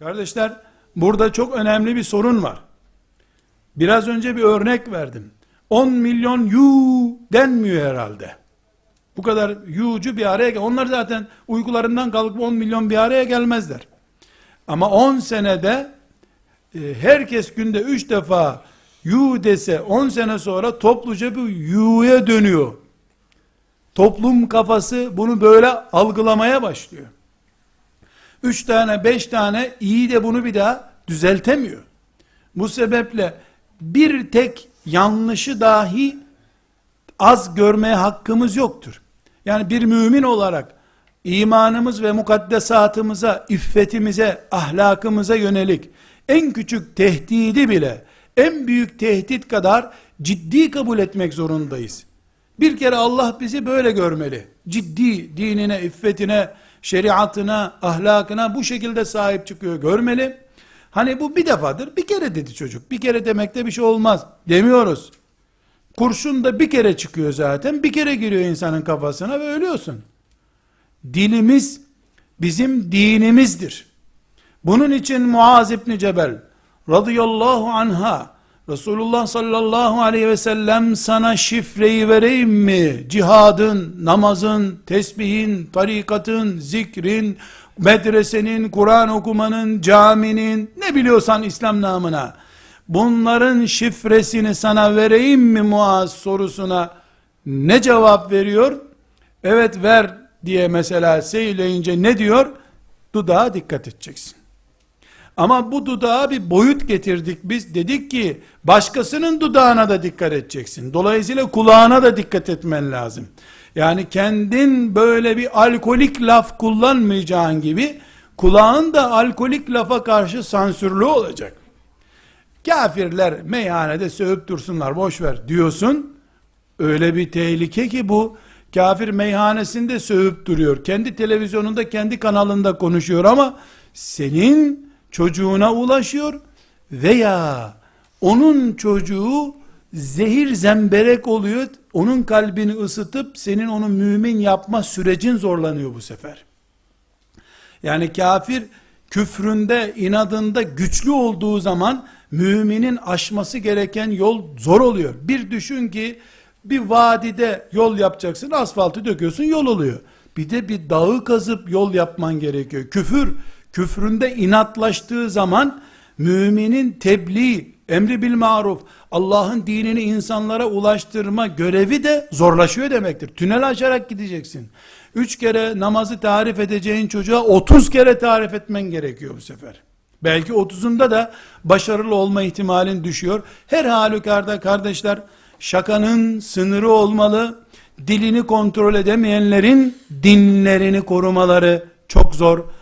Kardeşler, burada çok önemli bir sorun var. Biraz önce bir örnek verdim. 10 milyon yu denmiyor herhalde. Bu kadar yu'cu bir araya gel. Onlar zaten uykularından kalkıp 10 milyon bir araya gelmezler. Ama 10 senede e, herkes günde 3 defa yu dese 10 sene sonra topluca bir yu'ya dönüyor. Toplum kafası bunu böyle algılamaya başlıyor. 3 tane 5 tane iyi de bunu bir daha düzeltemiyor. Bu sebeple bir tek yanlışı dahi az görmeye hakkımız yoktur. Yani bir mümin olarak imanımız ve mukaddesatımıza, iffetimize, ahlakımıza yönelik en küçük tehdidi bile en büyük tehdit kadar ciddi kabul etmek zorundayız. Bir kere Allah bizi böyle görmeli. Ciddi dinine, iffetine, şeriatına, ahlakına bu şekilde sahip çıkıyor görmeli. Hani bu bir defadır. Bir kere dedi çocuk. Bir kere demekte bir şey olmaz. Demiyoruz. Kurşun da bir kere çıkıyor zaten. Bir kere giriyor insanın kafasına ve ölüyorsun. Dilimiz bizim dinimizdir. Bunun için Muaz İbni Cebel radıyallahu anha Resulullah sallallahu aleyhi ve sellem sana şifreyi vereyim mi? Cihadın, namazın, tesbihin, tarikatın, zikrin, medresenin, Kur'an okumanın, caminin, ne biliyorsan İslam namına, bunların şifresini sana vereyim mi Muaz sorusuna ne cevap veriyor? Evet ver diye mesela söyleyince ne diyor? Dudağa dikkat edeceksin. Ama bu dudağa bir boyut getirdik biz. Dedik ki başkasının dudağına da dikkat edeceksin. Dolayısıyla kulağına da dikkat etmen lazım. Yani kendin böyle bir alkolik laf kullanmayacağın gibi kulağın da alkolik lafa karşı sansürlü olacak. Kafirler meyhanede sövüp dursunlar boş ver diyorsun. Öyle bir tehlike ki bu kafir meyhanesinde sövüp duruyor. Kendi televizyonunda kendi kanalında konuşuyor ama senin çocuğuna ulaşıyor veya onun çocuğu zehir zemberek oluyor. Onun kalbini ısıtıp senin onu mümin yapma sürecin zorlanıyor bu sefer. Yani kafir küfründe, inadında güçlü olduğu zaman müminin aşması gereken yol zor oluyor. Bir düşün ki bir vadide yol yapacaksın, asfaltı döküyorsun, yol oluyor. Bir de bir dağı kazıp yol yapman gerekiyor. Küfür, küfründe inatlaştığı zaman müminin tebliğ, emri bil maruf, Allah'ın dinini insanlara ulaştırma görevi de zorlaşıyor demektir. Tünel açarak gideceksin. Üç kere namazı tarif edeceğin çocuğa otuz kere tarif etmen gerekiyor bu sefer. Belki otuzunda da başarılı olma ihtimalin düşüyor. Her halükarda kardeşler şakanın sınırı olmalı. Dilini kontrol edemeyenlerin dinlerini korumaları çok zor.